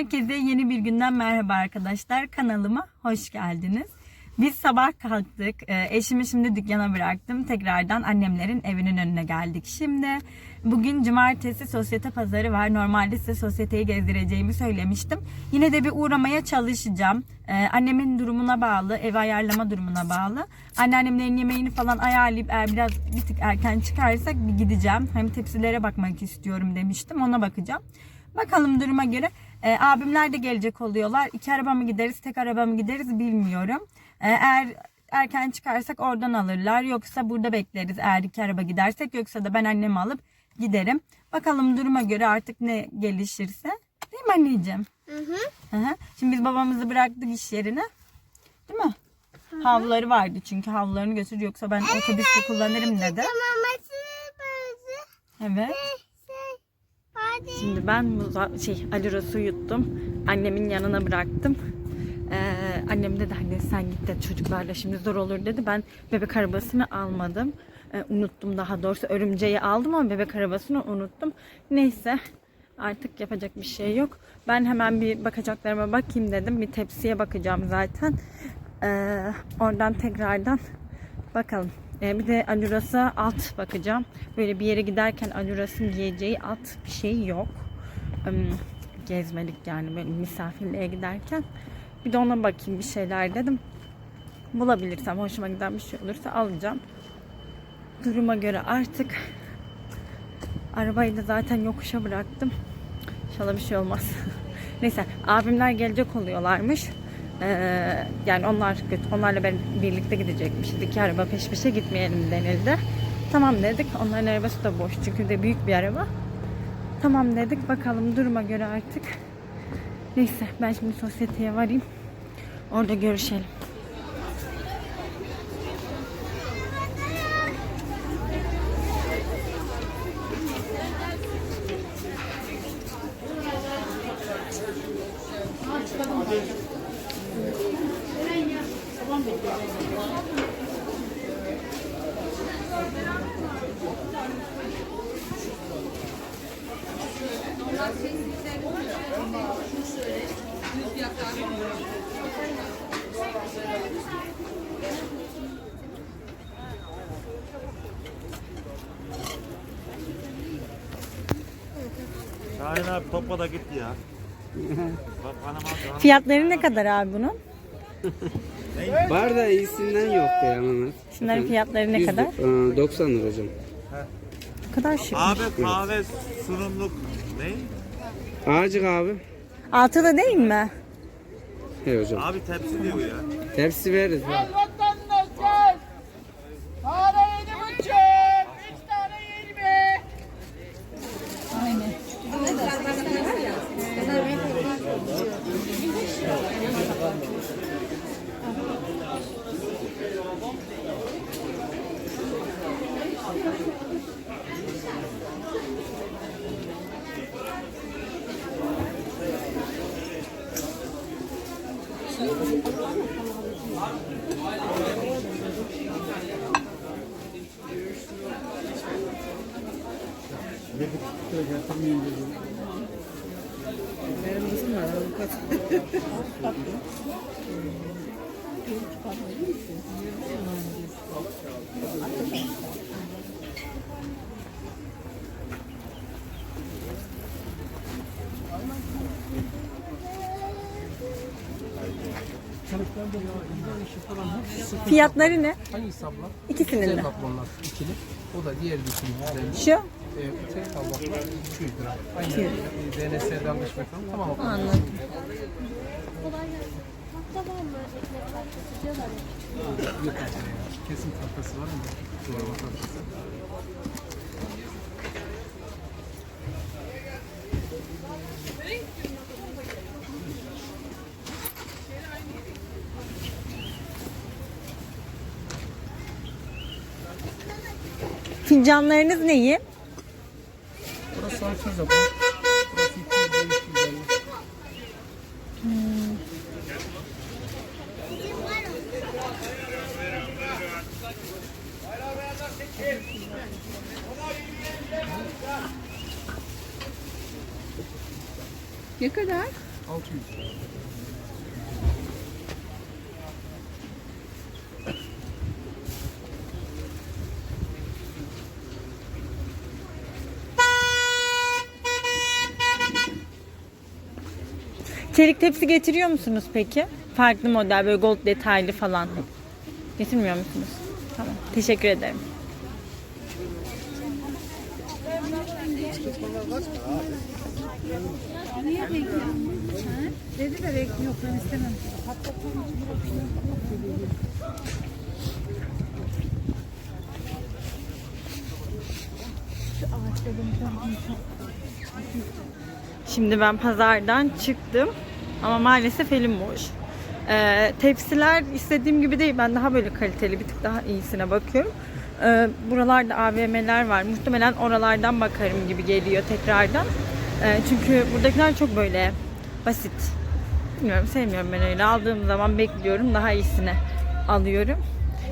Herkese yeni bir günden merhaba arkadaşlar. Kanalıma hoş geldiniz. Biz sabah kalktık. Ee, Eşimi şimdi dükkana bıraktım. Tekrardan annemlerin evinin önüne geldik. Şimdi bugün cumartesi sosyete pazarı var. Normalde size sosyeteyi gezdireceğimi söylemiştim. Yine de bir uğramaya çalışacağım. Ee, Annemin durumuna bağlı, ev ayarlama durumuna bağlı. Anneannemlerin yemeğini falan ayarlayıp eğer biraz bir tık erken çıkarsak bir gideceğim. Hem tepsilere bakmak istiyorum demiştim. Ona bakacağım. Bakalım duruma göre. E, abimler de gelecek oluyorlar. İki araba mı gideriz, tek araba mı gideriz bilmiyorum. E, eğer erken çıkarsak oradan alırlar. Yoksa burada bekleriz eğer iki araba gidersek. Yoksa da ben annemi alıp giderim. Bakalım duruma göre artık ne gelişirse. Değil mi anneciğim? Hı hı. Hı hı. Şimdi biz babamızı bıraktık iş yerine. Değil mi? Havluları vardı çünkü havlularını götür yoksa ben otobüste kullanırım dedi. Evet. Şimdi ben şey alirası yuttum. Annemin yanına bıraktım. Ee, annem dedi hani sen git de çocuklarla şimdi zor olur dedi. Ben bebek arabasını almadım. Ee, unuttum daha doğrusu örümceği aldım ama bebek arabasını unuttum. Neyse artık yapacak bir şey yok. Ben hemen bir bakacaklarıma bakayım dedim. Bir tepsiye bakacağım zaten. Ee, oradan tekrardan bakalım. Ee, bir de alurası alt bakacağım. Böyle bir yere giderken alurasın giyeceği alt bir şey yok. Im, gezmelik yani böyle misafirliğe giderken. Bir de ona bakayım bir şeyler dedim. Bulabilirsem hoşuma giden bir şey olursa alacağım. Duruma göre artık arabayı da zaten yokuşa bıraktım. İnşallah bir şey olmaz. Neyse abimler gelecek oluyorlarmış. Ee, yani onlar onlarla ben birlikte gidecekmişiz. İki araba peş peşe gitmeyelim denildi. Tamam dedik. Onların arabası da boş çünkü de büyük bir araba. Tamam dedik. Bakalım duruma göre artık. Neyse ben şimdi sosyeteye varayım. Orada görüşelim. Şahin abi topla da gitti ya. Bak Panama Fiyatları ne kadar abi bunun? Var da iyisinden yok ya Mehmet. Şunların fiyatları ne kadar? Aa, 90 lira hocam. Bu kadar şık. Abi kahve sunumluk ne? Ağacık abi. Altılı değil mi? He hocam. Abi tepsi diyor ya. Tepsi veririz. ha. vatandaşlar. Tane yedi buçuk. Üç tane yirmi. Fiyatları ne? Hangisi abla? İkisinin de. Kaplonlar ikili. O da diğer dikili güzelmiş. Şu. Ee, tek tabaklar 200 lira. Aynı DNS'den dış bakalım. Tamam. Anladım. Yok. Kesim tahtası var mı? Doğrama tahtası. Fincanlarınız neyi? Burası 600 abla. Burası 200 lira, 250. Ne kadar? 600. Çelik tepsi getiriyor musunuz peki? Farklı model böyle gold detaylı falan. Getirmiyor musunuz? Tamam. Teşekkür ederim. Şimdi ben pazardan çıktım ama maalesef elim boş. Ee, tepsiler istediğim gibi değil. Ben daha böyle kaliteli bir tık daha iyisine bakıyorum. Ee, buralarda AVM'ler var. Muhtemelen oralardan bakarım gibi geliyor tekrardan. Ee, çünkü buradakiler çok böyle basit. Bilmiyorum sevmiyorum ben öyle. Aldığım zaman bekliyorum daha iyisini alıyorum.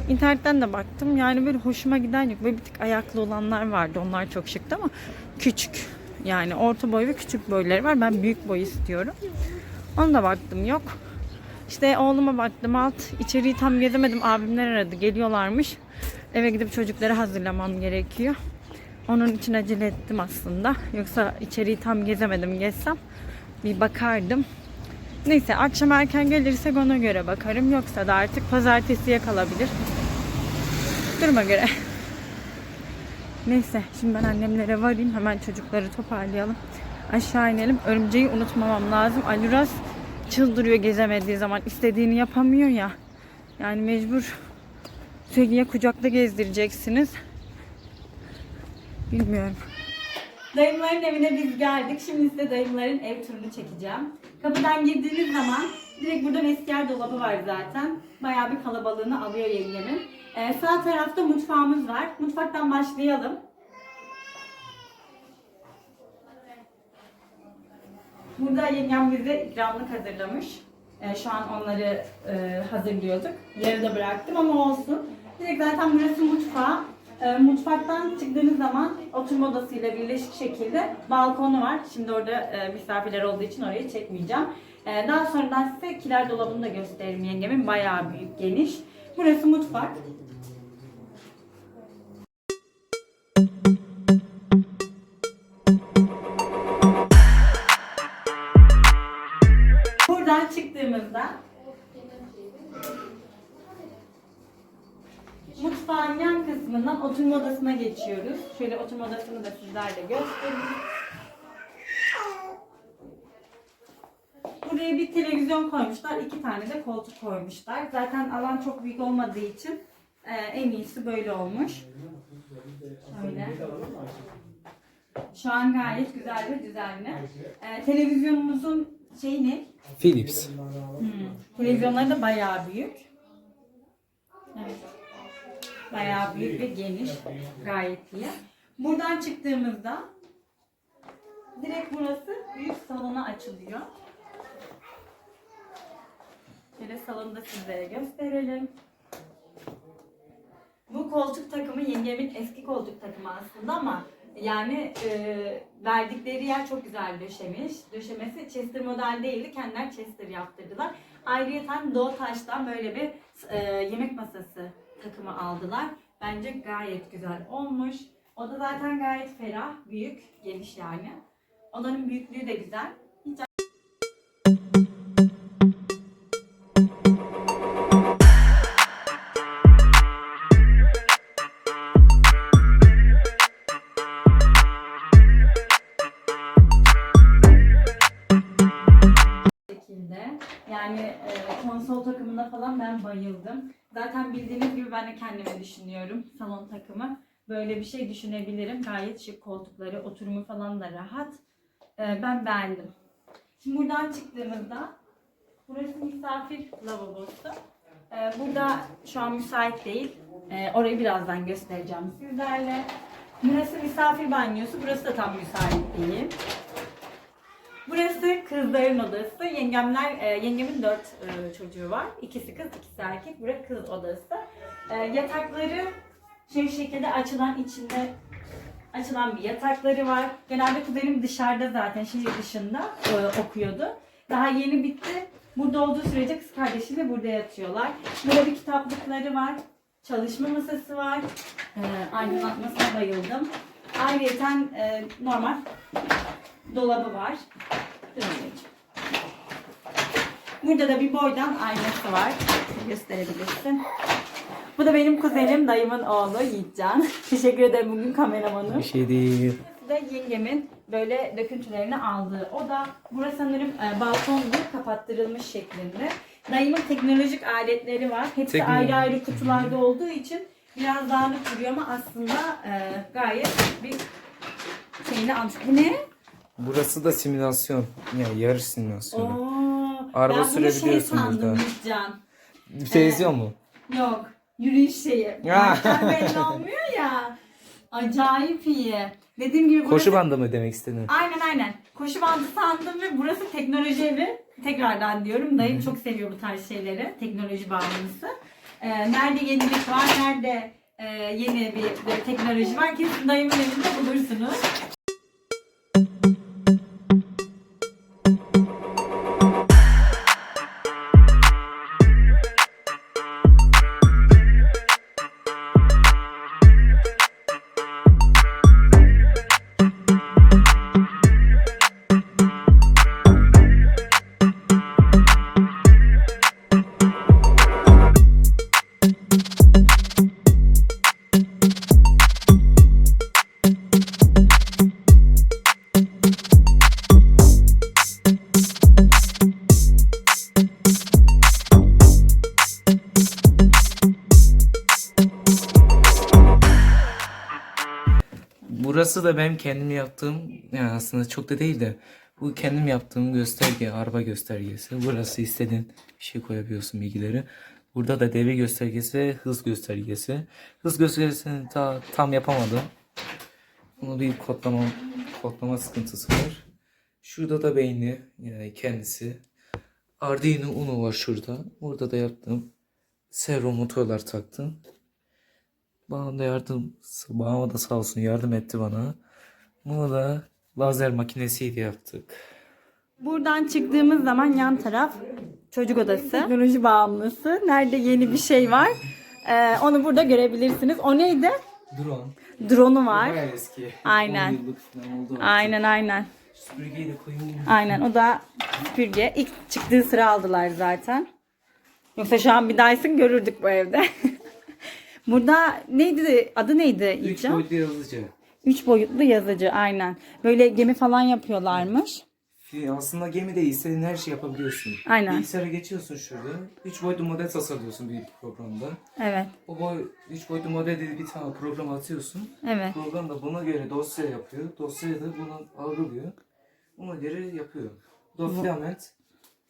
İnternetten de baktım. Yani böyle hoşuma giden yok. Böyle bir tık ayaklı olanlar vardı. Onlar çok şıktı ama küçük. Yani orta boy ve küçük boyları var. Ben büyük boy istiyorum. Ona da baktım yok. İşte oğluma baktım alt. içeriği tam gezemedim. Abimler aradı. Geliyorlarmış. Eve gidip çocukları hazırlamam gerekiyor. Onun için acele ettim aslında. Yoksa içeriği tam gezemedim. Gezsem bir bakardım. Neyse akşam erken gelirsek ona göre bakarım. Yoksa da artık pazartesiye kalabilir. Duruma göre. Neyse şimdi ben annemlere varayım. Hemen çocukları toparlayalım. Aşağı inelim. Örümceği unutmamam lazım. Aluraz çıldırıyor gezemediği zaman. istediğini yapamıyor ya. Yani mecbur sürekli ya kucakta gezdireceksiniz. Bilmiyorum. Dayımların evine biz geldik. Şimdi size dayımların ev turunu çekeceğim. Kapıdan girdiğiniz zaman direkt burada vestiyer dolabı var zaten. Bayağı bir kalabalığını alıyor yengemin. Ee, sağ tarafta mutfağımız var. Mutfaktan başlayalım. Burada yengem bize ikramlık hazırlamış. Ee, şu an onları e, hazırlıyorduk. Yarıda bıraktım ama olsun. Direkt zaten burası mutfağı. Ee, mutfaktan çıktığınız zaman oturma odasıyla birleşik şekilde balkonu var. Şimdi orada e, misafirler olduğu için orayı çekmeyeceğim. Ee, daha sonradan size kiler dolabını da gösteririm yengemin. Bayağı büyük, geniş. Burası mutfak. Yan kısmından oturma odasına geçiyoruz. Şöyle oturma odasını da sizlerle göstereyim. Buraya bir televizyon koymuşlar. iki tane de koltuk koymuşlar. Zaten alan çok büyük olmadığı için e, en iyisi böyle olmuş. Şöyle. Şu an gayet güzel ve düzenli. E, televizyonumuzun şeyi ne? Philips. Hmm. Televizyonları da bayağı büyük. Evet. Bayağı büyük ve geniş. Gayet iyi. Buradan çıktığımızda direkt burası büyük salona açılıyor. Şöyle salonu da sizlere gösterelim. Bu koltuk takımı yengemin eski koltuk takımı aslında ama yani e, verdikleri yer çok güzel döşemiş. Döşemesi Chester model değildi. Kendiler Chester yaptırdılar. Ayrıca Doğu Taş'tan böyle bir e, yemek masası takımı aldılar. Bence gayet güzel olmuş. O da zaten gayet ferah, büyük, geniş yani. Odanın büyüklüğü de güzel. Hiç. Yani e, konsol takımına falan ben bayıldım. Zaten bildiğiniz gibi ben de kendime düşünüyorum salon takımı. Böyle bir şey düşünebilirim. Gayet şık koltukları, oturumu falan da rahat. E, ben beğendim. Şimdi buradan çıktığımızda burası misafir lavabosu. E, burada şu an müsait değil. E, orayı birazdan göstereceğim sizlerle. Burası misafir banyosu. Burası da tam müsait değil. Burası kızların odası. Yengemler, e, yengemin dört e, çocuğu var. İkisi kız, ikisi erkek. Burası kız odası. E, yatakları şu şekilde açılan içinde açılan bir yatakları var. Genelde kuzenim dışarıda zaten şehir dışında e, okuyordu. Daha yeni bitti. Burada olduğu sürece kız kardeşiyle burada yatıyorlar. Burada bir kitaplıkları var. Çalışma masası var. Ee, aydınlatmasına bayıldım. Ayrıca e, normal dolabı var. Burada da bir boydan aynası var. Gösterebilirsin. Bu da benim kuzenim, dayımın oğlu Yiğitcan. Teşekkür ederim bugün kameramanım. Bir şey değil. Bu da yengemin böyle döküntülerini aldığı. O da burası sanırım e, balkondu kapattırılmış şeklinde. Dayımın teknolojik aletleri var. Hepsi Tekno- ayrı ayrı kutularda olduğu için biraz dağınık duruyor ama aslında e, gayet bir şeyini almış. Bu ne? Burası da simülasyon. Yani yarış simülasyonu. Oo, Araba ben bunu şey sürebiliyorsun sandım burada. Yiğitcan. Televizyon mu? Yok. Yürüyüş şeyi. Ya. Baştan belli olmuyor ya. Acayip iyi. Dediğim gibi burası... Koşu bandı mı demek istedin? Aynen aynen. Koşu bandı sandım ve burası teknoloji evi. Tekrardan diyorum. Dayım çok seviyor bu tarz şeyleri. Teknoloji bağımlısı. Ee, nerede yenilik var, nerede e, yeni bir, bir teknoloji var kesin dayımın evinde bulursunuz. Burası da benim kendim yaptığım yani aslında çok da değil de bu kendim yaptığım gösterge, araba göstergesi. Burası istediğin bir şey koyabiliyorsun bilgileri. Burada da devir göstergesi hız göstergesi. Hız göstergesini ta, tam yapamadım. Bunu bir kodlama, kodlama sıkıntısı var. Şurada da beyni yani kendisi. Arduino Uno var şurada. Burada da yaptım. Servo motorlar taktım. Bana da yardım, babama da sağ olsun yardım etti bana. Bunu da lazer makinesiyle yaptık. Buradan çıktığımız zaman yan taraf çocuk odası. Teknoloji bağımlısı. Nerede yeni bir şey var. Ee, onu burada görebilirsiniz. O neydi? Drone. Drone'u var. Bayağı eski. Aynen. 10 yıllık falan oldu. Aynen aynen. Süpürgeyi de koyayım. Aynen o da süpürge. İlk çıktığı sıra aldılar zaten. Yoksa şu an bir Dyson görürdük bu evde. Burada neydi adı neydi 3 İlcan? boyutlu yazıcı. Üç boyutlu yazıcı aynen. Böyle gemi falan yapıyorlarmış. Fi- Aslında gemide istediğin her şeyi yapabiliyorsun. Aynen. Bilgisayara geçiyorsun şurada. 3 boyutlu model tasarlıyorsun bir programda. Evet. O boy 3 boyutlu model dedi bir tane program atıyorsun. Evet. Program da buna göre dosya yapıyor. Dosyayı da bunu algılıyor. Ona göre yapıyor. Bu da filament.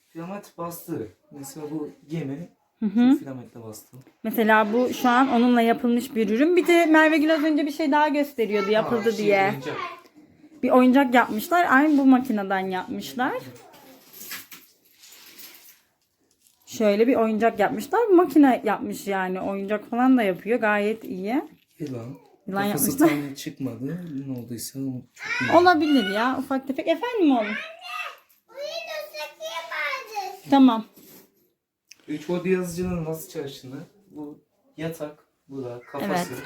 Filament bastı. Mesela bu gemi şu filamentle bastı. Mesela bu şu an onunla yapılmış bir ürün. Bir de Merve Gül az önce bir şey daha gösteriyordu yapıldı Aa, şey, diye. oyuncak. Bir oyuncak yapmışlar. Aynı bu makineden yapmışlar. Şöyle bir oyuncak yapmışlar. Bu makine yapmış yani. Oyuncak falan da yapıyor. Gayet iyi. Yılan. Yılan Kafası yapmışlar. tam çıkmadı. Ne olduysa o çok iyi. Olabilir ya. Ufak tefek. Efendim oğlum? Tamam. Üç boyutlu yazıcının nasıl çalıştığını. Bu yatak. Bu da kafası. Evet.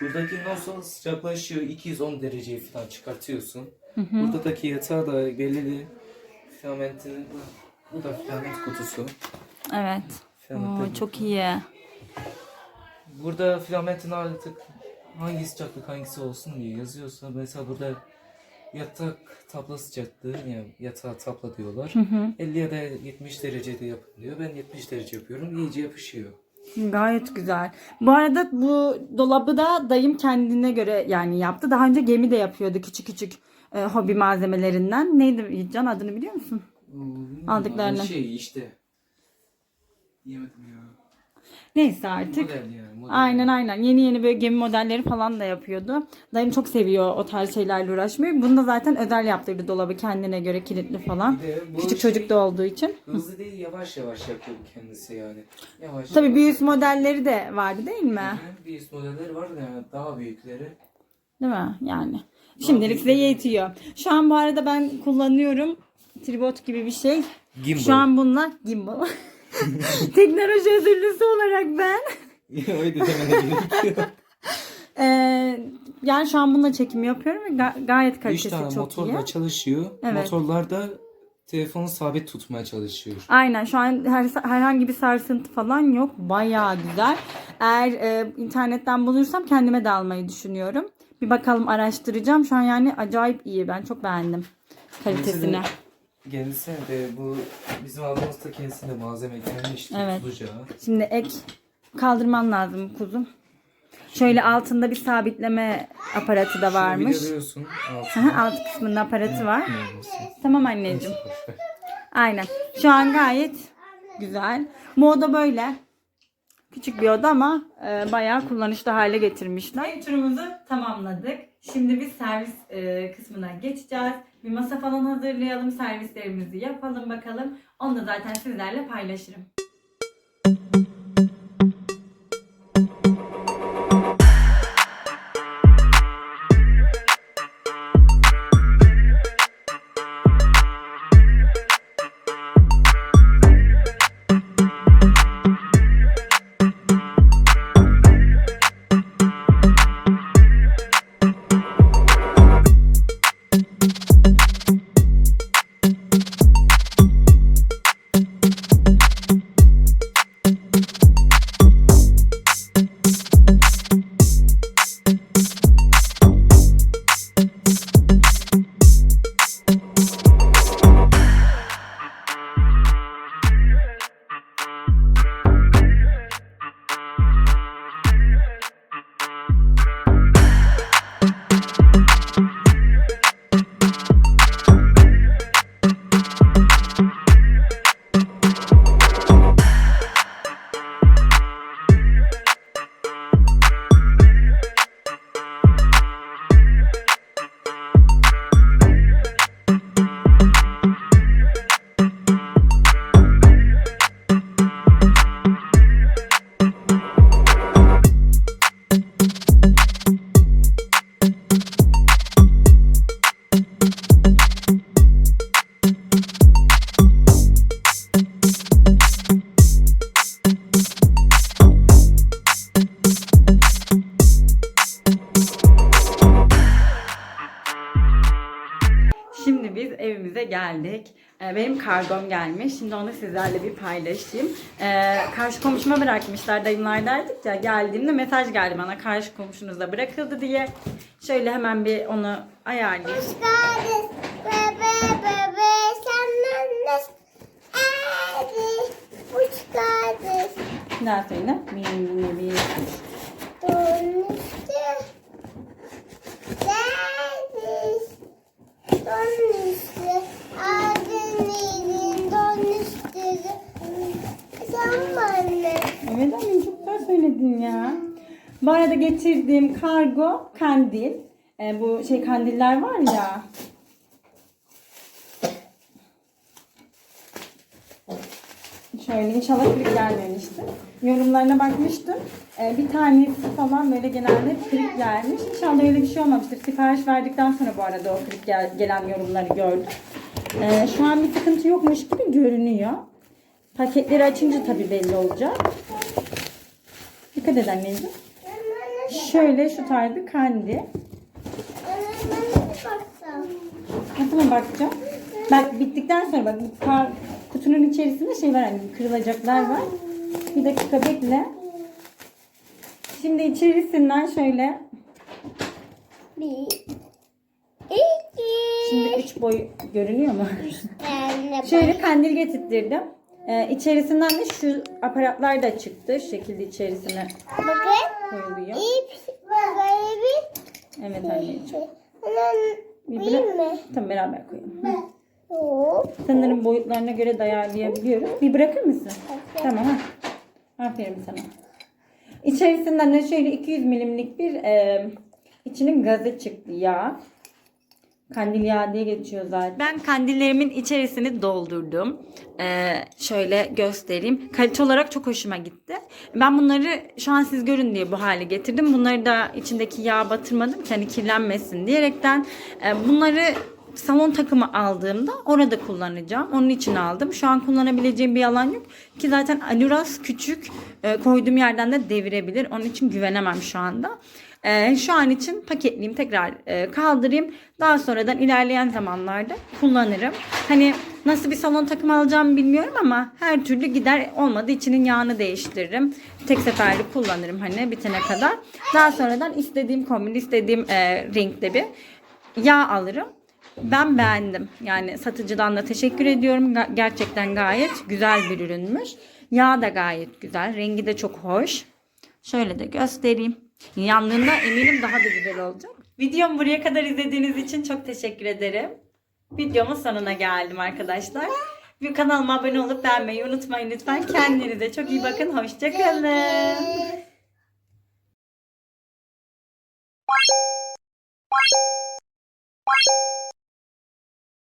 Buradaki nasıl sıcaklaşıyor 210 dereceyi falan çıkartıyorsun. Buradaki yatağı da belirli filamentin bu da filament kutusu. Evet. Oo, çok iyi. Burada filamentin artık hangi sıcaklık hangisi olsun diye yazıyorsa mesela burada yatak tapla sıcaklığı yani yatağa tapla diyorlar. 50 ya da 70 derecede yapın diyor. Ben 70 derece yapıyorum. İyice yapışıyor. Gayet güzel. Bu arada bu dolabı da dayım kendine göre yani yaptı. Daha önce gemi de yapıyordu küçük küçük e, hobi malzemelerinden. Neydi Can adını biliyor musun? Aldıklarını. Şey işte. Yemedim ya. Neyse artık. Model yani. Model. Aynen aynen. Yeni yeni böyle gemi modelleri falan da yapıyordu. Dayım çok seviyor o tarz şeylerle uğraşmayı. Bunu da zaten özel yaptırdı dolabı kendine göre kilitli falan. Küçük şey çocuk da olduğu için. Hızlı değil yavaş yavaş yapıyor kendisi yani. Yavaş Tabii yavaş. bir üst modelleri de vardı değil mi? Hı, Bir üst modelleri var yani daha büyükleri. Değil mi? Yani. Şimdilik size yetiyor. Şu an bu arada ben kullanıyorum. tripod gibi bir şey. Gimbal. Şu an bununla gimbal. Teknoloji özürlüsü olarak ben. Öyle demene gerek yok. Ee, yani şu an bununla çekim yapıyorum ve ga- gayet kalitesi tane çok motorla iyi. çalışıyor. Evet. Motorlarda telefonu sabit tutmaya çalışıyor. Aynen şu an her, herhangi bir sarsıntı falan yok. Bayağı güzel. Eğer e, internetten bulursam kendime de almayı düşünüyorum. Bir bakalım araştıracağım. Şu an yani acayip iyi. Ben çok beğendim kalitesini. Kendisine de bu bizim aldığımızda kendisine malzeme gelmişti. Evet. Tutacağı. Şimdi ek kaldırman lazım kuzum. Şöyle altında bir sabitleme aparatı da varmış. Altına. hı, Alt kısmında aparatı var. Tamam anneciğim. Aynen. Şu an gayet güzel. Bu oda böyle. Küçük bir oda ama e, bayağı kullanışlı hale getirmişler. Ev turumuzu tamamladık. Şimdi biz servis e, kısmına geçeceğiz. Bir masa falan hazırlayalım. Servislerimizi yapalım bakalım. Onu da zaten sizlerle paylaşırım. Şimdi biz evimize geldik. Ee, Benim kargom gelmiş. Şimdi onu sizlerle bir paylaşayım. Ee, karşı komşuma bırakmışlar dayımlardaydık ya. Geldiğimde mesaj geldi bana karşı komşunuza bırakıldı diye. Şöyle hemen bir onu ayarlayayım. Kardeş, bebe, bebe, senden de erdi. Kardeş, Bir daha söyle. Bir, bir. dönüştü. Dönüştü. Ardın iyiliğin dönüştü. Sen bana. Evet annem çok güzel söyledin ya. Bu arada getirdiğim kargo kandil. Ee, bu şey kandiller var ya. Şöyle inşallah kırık gelmemiştir. Yorumlarına bakmıştım. Ee, bir tanesi falan böyle genelde kırık gelmiş. İnşallah öyle bir şey olmamıştır. Sipariş verdikten sonra bu arada o kırık gel- gelen yorumları gördüm. Ee, şu an bir sıkıntı yokmuş gibi görünüyor. Paketleri açınca tabii belli olacak. Dikkat et anneciğim. Şöyle şu tarz bir kandi. Baksam. Nasıl bakacağım? Bak bittikten sonra bak bu kar, kutunun içerisinde şey var hani kırılacaklar var. Bir dakika bekle. Şimdi içerisinden şöyle Bir, iki, şimdi üç boy görünüyor mu? tane Şöyle kandil getirttirdim. Ee, içerisinden de şu aparatlar da çıktı. Şu şekilde içerisine Bakın. koyuluyor. İp, bakayım. Evet anneciğim. Hemen Bir bırak. mı? Tamam beraber koyalım. Hop. Sanırım boyutlarına göre de ayarlayabiliyoruz. Bir bırakır mısın? Tamam. Ha. Aferin sana. İçerisinden de şöyle 200 milimlik bir e, içinin gazı çıktı yağ. Kandil yağı diye geçiyor zaten. Ben kandillerimin içerisini doldurdum. Ee, şöyle göstereyim. Kalite olarak çok hoşuma gitti. Ben bunları şu an siz görün diye bu hale getirdim. Bunları da içindeki yağ batırmadım ki hani kirlenmesin diyerekten. e, bunları salon takımı aldığımda orada kullanacağım. Onun için aldım. Şu an kullanabileceğim bir alan yok. Ki zaten Aluras küçük. E, koyduğum yerden de devirebilir. Onun için güvenemem şu anda. E, şu an için paketleyeyim. Tekrar e, kaldırayım. Daha sonradan ilerleyen zamanlarda kullanırım. Hani nasıl bir salon takımı alacağımı bilmiyorum ama her türlü gider olmadı içinin yağını değiştiririm. Tek seferlik kullanırım hani bitene kadar. Daha sonradan istediğim kombin, istediğim e, renkte bir yağ alırım ben beğendim. Yani satıcıdan da teşekkür ediyorum. Gerçekten gayet güzel bir ürünmüş. Yağ da gayet güzel. Rengi de çok hoş. Şöyle de göstereyim. Yandığında eminim daha da güzel olacak. Videomu buraya kadar izlediğiniz için çok teşekkür ederim. Videomun sonuna geldim arkadaşlar. Bir kanalıma abone olup beğenmeyi unutmayın lütfen. Kendinize çok iyi bakın. Hoşçakalın.